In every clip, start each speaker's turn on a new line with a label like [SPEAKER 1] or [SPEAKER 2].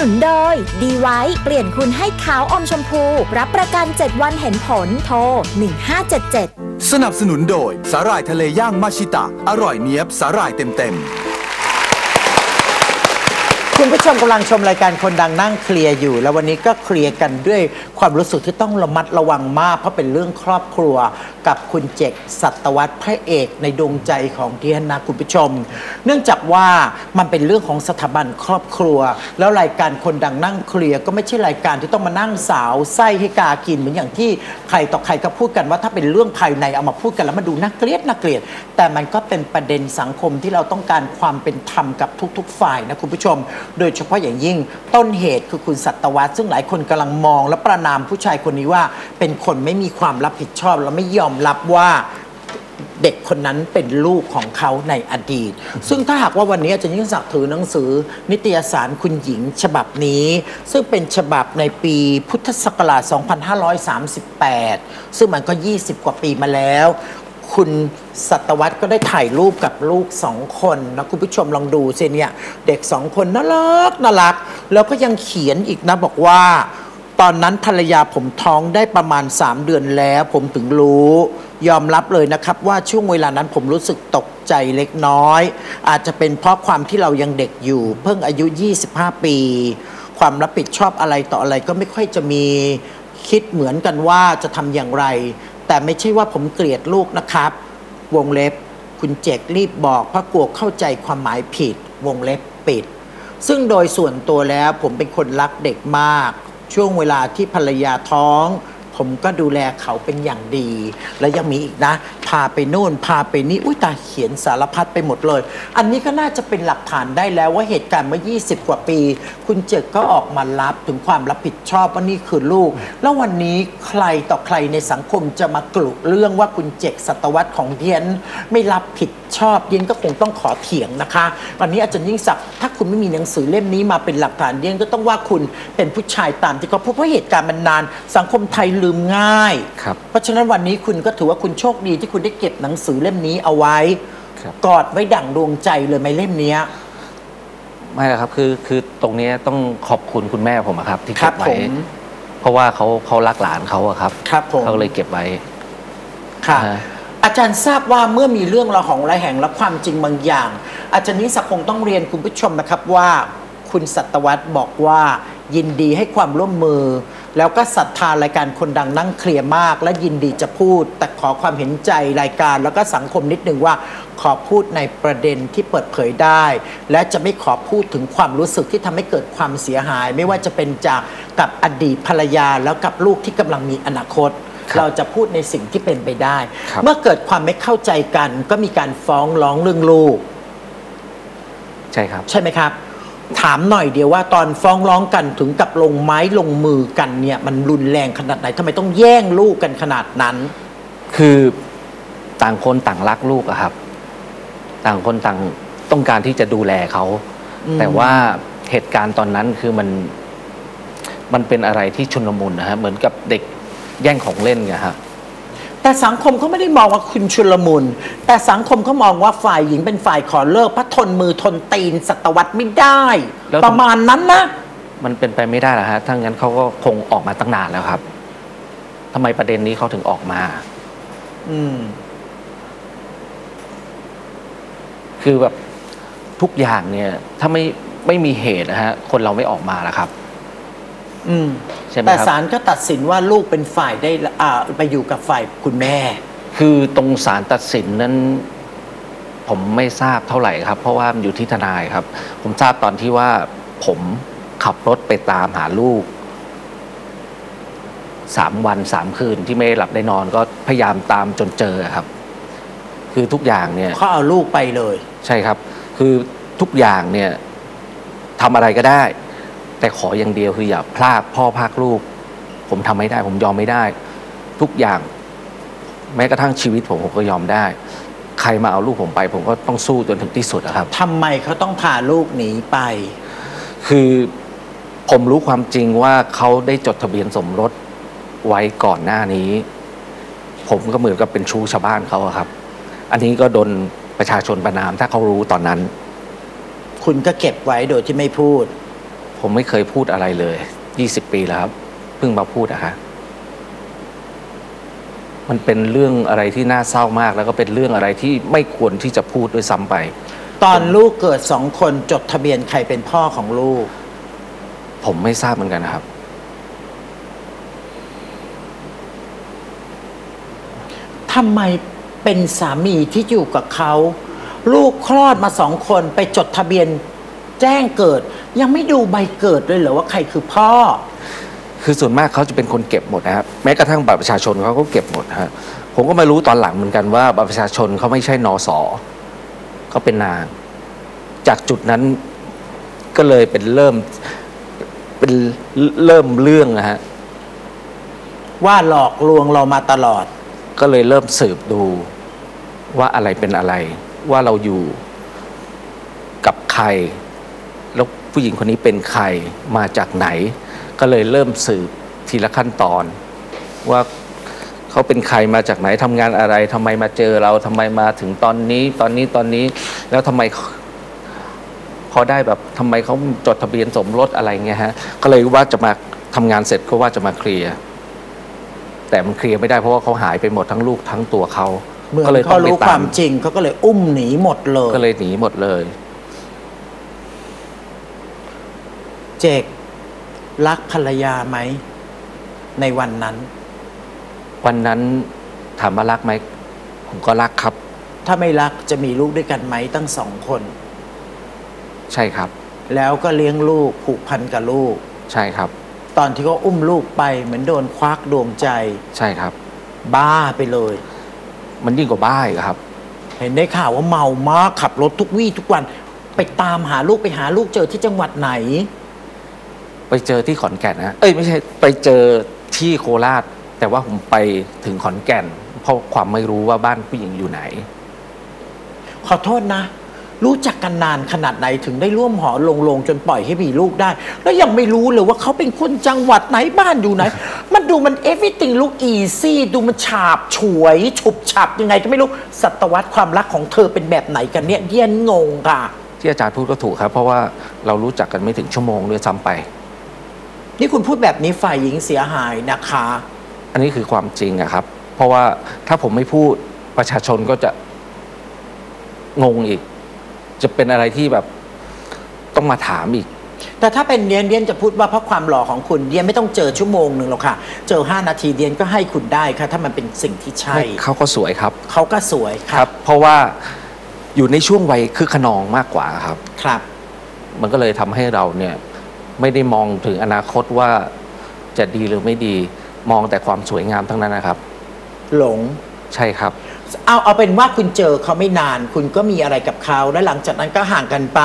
[SPEAKER 1] นุนโดย ดีไวเปลี่ยนคุณให้ขาวอมชมพู รับประกัน 7 วันเห็นผล โทร 1577
[SPEAKER 2] สนับสนุนโดย สาหร่ายทะเลย่างมาชิตะ อร่อยเนี้ยบสาหร่ายเต็มเต็ม
[SPEAKER 3] คุณผู้ชมกำลังชมรายการคนดังนั่งเคลียร์อยู่ แล้ววันนี้ก็เคลียร์กันด้วยความรู้สึกที่ต้องระมัดระวังมาก เพราะเป็นเรื่องครอบครัวกับคุณเจกสัตวัตพระเอกในดวงใจของเดียนนะคุณผู้ชม เนื่องจากว่ามันเป็นเรื่องของสถาบันครอบครัว แล้วรายการคนดังนั่งเคลียร์ก็ไม่ใช่รายการที่ต้องมานั่งสาวไส้ให้กากินเหมือนอย่างที่ใครต่อใครก็พูดกันว่าถ้าเป็นเรื่องภายในเอามาพูดกันแล้วมาดูน่าเกลียดน่าเกลียด แต่มันก็เป็นประเด็นสังคมที่เราต้องการความเป็นธรรมกับทุก ๆ ฝ่ายนะคุณผู้ชมโดยเฉพาะอย่างยิ่งต้นเหตุคือคุณสัตวัตซึ่งหลายคนกำลังมอง และประนามผู้ชายคนนี้ว่า เป็นคนไม่มีความรับผิดชอบ และไม่ยอมรับว่าเด็กคนนั้นเป็นลูกของเขาในอดีต ซึ่งถ้าหากว่าวันนี้อาจารย์ยิ่งศักดิ์ถือหนังสือ นิตยสารคุณหญิงฉบับนี้ ซึ่งเป็นฉบับในปีพุทธศักราช 2538 ซึ่งมันก็ 20 กว่าปีมาแล้ว คุณสัตวัตก็ได้ถ่ายรูปกับลูกสองคนนะคุณผู้ชมลองดูสิเนี่ยเด็กสองคนน่ารักน่ารัก แล้วก็ยังเขียนอีกนะบอกว่า ตอนนั้นภรรยาผมท้องได้ประมาณ 3 เดือนแล้ว ผมถึงรู้ ยอมรับเลยนะครับว่าช่วงเวลานั้นผมรู้สึกตกใจเล็กน้อย อาจจะเป็นเพราะความที่เรายังเด็กอยู่ เพิ่งอายุ 25 ปี ความรับผิดชอบอะไรต่ออะไรก็ไม่ค่อยจะมีคิดเหมือนกันว่าจะทำอย่างไร แต่ไม่ใช่ว่าผมเกลียดลูกนะครับ วงเล็บ คุณเจกรีบบอกเพราะกลัวเข้าใจความหมายผิด วงเล็บปิด ซึ่งโดยส่วนตัวแล้วผมเป็นคนรักเด็กมาก ช่วงเวลาที่ภรรยาท้อง ผมก็ดูแลเขาเป็นอย่างดี และยังมีอีกนะ พาไปโน่น พาไปนี่อุ้ยตาเขียนสารพัดไปหมดเลย อันนี้ก็น่าจะเป็นหลักฐานได้แล้วว่าเหตุการณ์เมื่อ 20 กว่าปี คุณเจกก็ออกมารับถึงความรับผิดชอบว่านี่คือลูก แล้ววันนี้ใครต่อใครในสังคมจะมากลุเรื่องว่าคุณเจกสัตวัตของเดียนไม่รับผิดชอบเดียนก็คงต้องขอเถียงนะคะ วันนี้อาจารย์ยิ่งศักดิ์ถ้าคุณไม่มีหนังสือเล่มนี้มาเป็นหลักฐานเดียนก็ต้องว่าคุณเป็นผู้ชายตามที่เขาพูดเพราะเหตุการณ์มันนาน สังคมไทยลืมง่าย
[SPEAKER 4] ครับ
[SPEAKER 3] เพราะฉะนั้นวันนี้คุณก็ถือว่าคุณโชคดีที่คุณได้เก็บหนังสือเล่มนี้เอาไว้
[SPEAKER 4] ครับ
[SPEAKER 3] กอดไว้ดั่งดวงใจเลยไหมเล่มเนี้ย
[SPEAKER 4] ไม่หรอกครับคือคือตรงเนี้ยต้องขอบคุณคุณแม่ผมอะครับ ที่
[SPEAKER 3] ครั
[SPEAKER 4] เก็
[SPEAKER 3] บบ
[SPEAKER 4] ไว้
[SPEAKER 3] ผม
[SPEAKER 4] เพราะว่าเขาเขารักหลานเขาอะครับ
[SPEAKER 3] ครับผม
[SPEAKER 4] เขาเลยเก็บไว้
[SPEAKER 3] ค่ะ
[SPEAKER 4] อ่า
[SPEAKER 3] อาจารย์ทราบว่าเมื่อมีเรื่องระหองระแหงและความจริงบางอย่าง อาจารย์นิสคงต้องเรียนคุณผู้ชมนะครับว่า คุณสัตวัตบอกว่ายินดีให้ความร่วมมือ แล้วก็ศรัทธารายการคนดังนั่งเคลียร์มาก และยินดีจะพูด แต่ขอความเห็นใจรายการ แล้วก็สังคมนิดนึงว่าขอพูดในประเด็นที่เปิดเผยได้ และจะไม่ขอพูดถึงความรู้สึกที่ทำให้เกิดความเสียหาย ไม่ว่าจะเป็นจากกับอดีตภรรยาแล้วกับลูกที่กำลังมีอนาคต
[SPEAKER 4] ครับ
[SPEAKER 3] เราจะพูดในสิ่งที่เป็นไปได้
[SPEAKER 4] ครับ
[SPEAKER 3] เมื่อเกิดความไม่เข้าใจกัน ก็มีการฟ้องร้องเรื่องลูก
[SPEAKER 4] ใช่ครับ
[SPEAKER 3] ใช่ไหมครับ ถามหน่อยเดียวว่าตอนฟ้องร้องกันถึงกับลงไม้ลงมือกันเนี่ยมันรุนแรงขนาดไหนทำไมต้องแย่งลูกกันขนาดนั้น
[SPEAKER 4] คือต่างคนต่างรักลูกอะครับ ต่างคนต่างต้องการที่จะดูแลเขา
[SPEAKER 3] อืม
[SPEAKER 4] แต่ว่าเหตุการณ์ตอนนั้นคือมันมันเป็นอะไรที่ชุลมุนนะฮะเหมือนกับเด็กแย่งของเล่นไงฮะ
[SPEAKER 3] แต่สังคมเขาไม่ได้มองว่าคุณชุลมุน แต่สังคมเขามองว่าฝ่ายหญิงเป็นฝ่ายขอเลิกเพราะทนมือทนตีนสัตวัตไม่ได้
[SPEAKER 4] แล้ว
[SPEAKER 3] ประมาณนั้นนะ
[SPEAKER 4] มันเป็นไปไม่ได้หรอกฮะถ้างั้นเขาก็คงออกมาตั้งนานแล้วครับทำไมประเด็นนี้เขาถึงออกมา
[SPEAKER 3] อืม
[SPEAKER 4] คือแบบทุกอย่างเนี่ย ถ้าไม่ไม่มีเหตุนะฮะ คนเราไม่ออกมาแล้วครับ
[SPEAKER 3] อืม
[SPEAKER 4] ใช่ไหม
[SPEAKER 3] แต่
[SPEAKER 4] ครับ
[SPEAKER 3] ศาลก็ตัดสินว่าลูกเป็นฝ่ายได้อ่าไปอยู่กับฝ่ายคุณแม่
[SPEAKER 4] คือตรงศาลตัดสินนั้น ผมไม่ทราบเท่าไหร่ครับ เพราะว่ามันอยู่ที่ทนายครับ ผมทราบตอนที่ว่าผมขับรถไปตามหาลูกสามวันสามคืนที่ไม่ได้หลับได้นอนก็พยายามตามจนเจอครับ คือทุกอย่างเนี่ย
[SPEAKER 3] เขาเอาลูกไปเลย
[SPEAKER 4] ใช่ครับ คือทุกอย่างเนี่ยทำอะไรก็ได้ แต่ขออย่างเดียวคืออย่าพลาดพ่อพลากลูก ผมทำไม่ได้ ผมยอมไม่ได้ ทุกอย่าง แม้กระทั่งชีวิตผมผมก็ยอมได้ ใครมาเอาลูกผมไป ผมก็ต้องสู้จนถึงที่สุดอะครับ
[SPEAKER 3] ทำไมเขาต้องพาลูกหนีไป
[SPEAKER 4] คือผมรู้ความจริงว่าเขาได้จดทะเบียนสมรสไว้ก่อนหน้านี้ ผมก็เหมือนกับเป็นชู้ชาวบ้านเขาอะครับ อันนี้ก็โดนประชาชนประนามถ้าเขารู้ตอนนั้น
[SPEAKER 3] คุณก็เก็บไว้โดยที่ไม่พูด
[SPEAKER 4] ผมไม่เคยพูดอะไรเลย 20 ปีแล้วครับ เพิ่งมาพูดอะฮะมันเป็นเรื่องอะไรที่น่าเศร้ามาก แล้วก็เป็นเรื่องอะไรที่ไม่ควรที่จะพูดด้วยซ้ำไป
[SPEAKER 3] ตอนลูกเกิดสองคนจดทะเบียนใครเป็นพ่อของลูก
[SPEAKER 4] ผมไม่ทราบเหมือนกันนะครับ
[SPEAKER 3] ทำไมเป็นสามีที่อยู่กับเขา ลูกคลอดมาสองคนไปจดทะเบียน แจ้งเกิด ยังไม่ดูใบเกิดเลยเหรอว่าใครคือพ่อ
[SPEAKER 4] คือส่วนมากเขาจะเป็นคนเก็บหมดนะครับแม้กระทั่งบัตรประชาชนเขาก็เก็บหมดฮะผมก็มารู้ตอนหลังเหมือนกันว่าบัตรประชาชนเขาไม่ใช่นอสอเขาเป็นนาง จากจุดนั้นก็เลยเป็นเริ่มเป็นเริ่มเรื่องนะฮะ
[SPEAKER 3] ว่าหลอกลวงเรามาตลอด
[SPEAKER 4] ก็เลยเริ่มสืบดูว่าอะไรเป็นอะไร ว่าเราอยู่กับใครแล้ว ผู้หญิงคนนี้เป็นใครมาจากไหน ก็เลยเริ่มสืบทีละขั้นตอน ว่าเขาเป็นใครมาจากไหนทำงานอะไรทำไมมาเจอเราทำไมมาถึงตอนนี้ ตอนนี้ตอนนี้แล้วทำไมพอได้แบบทำไมเขาจดทะเบียนสมรสอะไรเงี้ยฮะก็เลยว่าจะมาทำงานเสร็จก็ว่าจะมาเคลียร์แต่มันเคลียร์ไม่ได้เพราะว่าเขาหายไปหมดทั้งลูกทั้งตัวเขา
[SPEAKER 3] เมื่อ
[SPEAKER 4] ก็เลยต้
[SPEAKER 3] เขา
[SPEAKER 4] องไป
[SPEAKER 3] รู้คาม
[SPEAKER 4] ตาวม
[SPEAKER 3] จริงเขาก็เลยอุ้มหนีหมดเลย
[SPEAKER 4] ก็เลยหนีหมดเลย
[SPEAKER 3] เจกรักภรรยาไหม ในวันนั้น
[SPEAKER 4] วันนั้นถามว่ารักไหมผมก็รักครับ
[SPEAKER 3] ถ้าไม่รักจะมีลูกด้วยกันไหมตั้งสองคน
[SPEAKER 4] ใช่ครับ
[SPEAKER 3] แล้วก็เลี้ยงลูกผูกพันกับลูก
[SPEAKER 4] ใช่ครับ
[SPEAKER 3] ตอนที่เขาอุ้มลูกไปเหมือนโดนควักดวงใจ
[SPEAKER 4] ใช่ครับ
[SPEAKER 3] บ้าไปเลย
[SPEAKER 4] มันยิ่งกว่าบ้าอีกครับ
[SPEAKER 3] เห็นได้ข่าวว่าเมามากขับรถทุกวี่ทุกวัน ไปตามหาลูกไปหาลูกเจอที่จังหวัดไหน
[SPEAKER 4] ไปเจอที่ขอนแก่นนะเอ้ยไม่ใช่ไปเจอที่โคราช แต่ว่าผมไปถึงขอนแก่น เพราะความไม่รู้ว่าบ้านผู้หญิงอยู่ไหน
[SPEAKER 3] ขอโทษนะ รู้จักกันนานขนาดไหนถึงได้ร่วมหอลงลงจนปล่อยให้มีลูกได้ แล้วยังไม่รู้เลยว่าเขาเป็นคนจังหวัดไหนบ้านอยู่ไหน มันดูมัน everything ลูก easy ดูมันฉาบฉวยฉุบฉับยังไงก็ไม่รู้ศตวรรษความรักของเธอเป็นแบบไหนกันเนี่ยเดียนงงค่ะ
[SPEAKER 4] ที่อาจารย์พูดก็ถูกครับ เพราะว่าเรารู้จักกันไม่ถึงชั่วโมงด้วยซ้ำไป
[SPEAKER 3] นี่คุณพูดแบบนี้ฝ่ายหญิงเสียหายนะคะ
[SPEAKER 4] อันนี้คือความจริงอะครับ เพราะว่าถ้าผมไม่พูดประชาชนก็จะงงอีก จะเป็นอะไรที่แบบต้องมาถามอีก
[SPEAKER 3] แต่ถ้าเป็นเดียนเดียนจะพูดว่าเพราะความหล่อของคุณเดียนไม่ต้องเจอชั่วโมงหนึ่งหรอกค่ะ เจอ 5 นาทีเดียนก็ให้คุณได้ค่ะ ถ้ามันเป็นสิ่งที่ใช่
[SPEAKER 4] เขาก็สวยครับ
[SPEAKER 3] เขาก็สวยค
[SPEAKER 4] ค
[SPEAKER 3] รั
[SPEAKER 4] รับบเพราะว่าอยู่ในช่วงวัยคือขนองมากกว่าครับ
[SPEAKER 3] ครับ
[SPEAKER 4] มันก็เลยทำให้เราเนี่ย ไม่ได้มองถึงอนาคตว่าจะดีหรือไม่ดี มองแต่ความสวยงามทั้งนั้นนะครับ
[SPEAKER 3] หลง
[SPEAKER 4] ใช่ครับ
[SPEAKER 3] เอาเอาเป็นว่าคุณเจอเขาไม่นาน คุณก็มีอะไรกับเขาแล้วหลังจากนั้นก็ห่างกันไป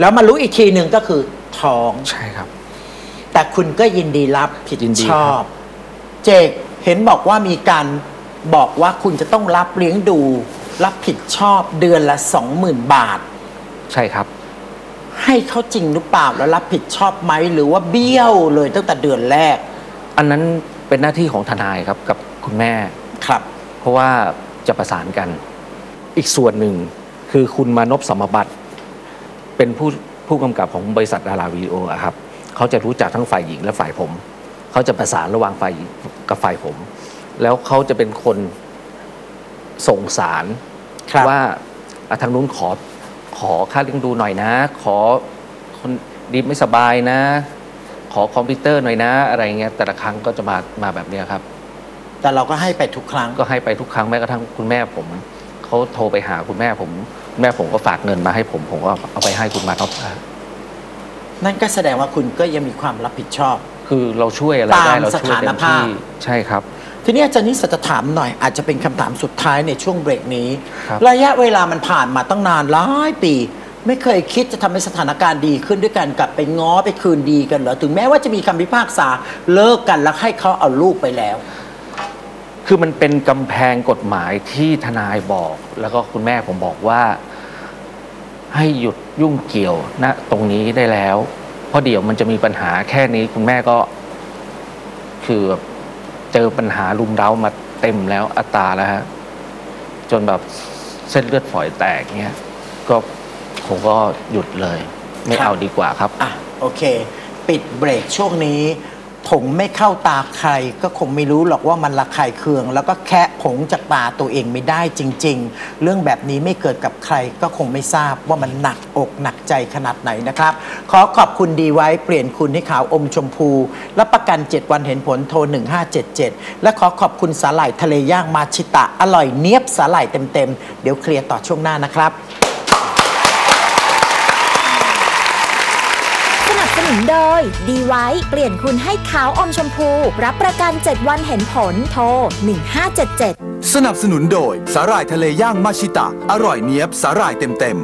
[SPEAKER 3] แล้วมารู้อีกทีหนึ่งก็คือท้อง
[SPEAKER 4] ใช่ครับ
[SPEAKER 3] แต่คุณก็ยินดีรับผิด
[SPEAKER 4] ยินดี
[SPEAKER 3] ชอบ เจกเห็นบอกว่ามีการบอกว่าคุณจะต้องรับเลี้ยงดู รับผิดชอบเดือนละสองหมื่นบาท
[SPEAKER 4] ใช่ครับ
[SPEAKER 3] ให้เขาจริงหรือเปล่าแล้วรับผิดชอบไหมหรือว่าเบี้ยวเลยตั้งแต่เดือนแรก
[SPEAKER 4] อันนั้นเป็นหน้าที่ของทนายครับกับคุณแม่
[SPEAKER 3] ครับ
[SPEAKER 4] เพราะว่าจะประสานกัน อีกส่วนหนึ่งคือคุณมานพสมบัติ เป็นผู้ผู้กำกับของบริษัทดาราวีดีโออะครับเขาจะรู้จักทั้งฝ่ายหญิงและฝ่ายผม เขาจะประสานระหว่างฝ่ายหญิงกับฝ่ายผม แล้วเขาจะเป็นคนส่งสาร
[SPEAKER 3] ครับ
[SPEAKER 4] ว่าอะทางนู้นขอ ขอค่าเลี้ยงดูหน่อยนะ ขอคนดีไม่สบายนะ ขอคอมพิวเตอร์หน่อยนะ อะไรเงี้ยแต่ละครั้งก็จะมามาแบบเนี้ยครับ
[SPEAKER 3] แต่เราก็ให้ไปทุกครั้ง
[SPEAKER 4] ก็ให้ไปทุกครั้งแม้กระทั่งคุณแม่ผมเขาโทรไปหาคุณแม่ผมคุณแม่ผมก็ฝากเงินมาให้ผมผมก็เอาไปให้คุณมาท็อป
[SPEAKER 3] นั่นก็แสดงว่าคุณก็ยังมีความรับผิดชอบ
[SPEAKER 4] คือเราช่วยอะไร
[SPEAKER 3] ตาม
[SPEAKER 4] ได้เราช่วยเต็
[SPEAKER 3] สถาน
[SPEAKER 4] ม
[SPEAKER 3] ภาพ
[SPEAKER 4] ที่ใช่ครับ
[SPEAKER 3] ทีนี้อาจารย์นิสจะถามหน่อย อาจจะเป็นคำถามสุดท้ายในช่วงเบรกนี้
[SPEAKER 4] ครับ
[SPEAKER 3] ระยะเวลามันผ่านมาตั้งนานหลายปี ไม่เคยคิดจะทำให้สถานการณ์ดีขึ้นด้วยกันกลับไปง้อไปคืนดีกันเหรอถึงแม้ว่าจะมีคำพิพากษาเลิกกันแล้วให้เขาเอาลูกไปแล้ว
[SPEAKER 4] คือมันเป็นกำแพงกฎหมายที่ทนายบอก แล้วก็คุณแม่ผมบอกว่า ให้หยุดยุ่งเกี่ยวณตรงนี้ได้แล้ว เพราะเดี๋ยวมันจะมีปัญหาแค่นี้คุณแม่ก็ คือแบบ เจอปัญหาลุมเร้ามาเต็มแล้วอัตราแล้วฮะจนแบบเส้นเลือดฝอยแตกเงี้ยก็ผมก็หยุดเลย ไม่
[SPEAKER 3] ครับ
[SPEAKER 4] เอาดีกว่าครับ
[SPEAKER 3] อะโอเค ปิดเบรกช่วงนี้ ผงไม่เข้าตาใคร ก็คงไม่รู้หรอกว่ามันระคายเคือง แล้วก็แคะผงจากตาตัวเองไม่ได้จริง ๆ เรื่องแบบนี้ไม่เกิดกับใคร ก็คงไม่ทราบว่ามันหนักอกหนักใจขนาดไหนนะครับ ขอขอบคุณดีไว้เปลี่ยนคุณให้ขาวอมชมพูและประกัน 7 วันเห็นผลโทร 1577 และขอขอบคุณสาหร่ายทะเลย่างมาชิตะ อร่อยเนียบสาหร่ายเต็มๆเดี๋ยวเคลียร์ต่อช่วงหน้านะครับ
[SPEAKER 1] ส นุนโดย ดีไว้ เปลี่ยนคุณให้ขาวอมชมพู รับประกัน 7 วันเห็นผล โทร 1577
[SPEAKER 2] สนับสนุนโดย สาหร่ายทะเลย่างมาชิตะ อร่อยเนี้ยบสาหร่ายเต็มเต็ม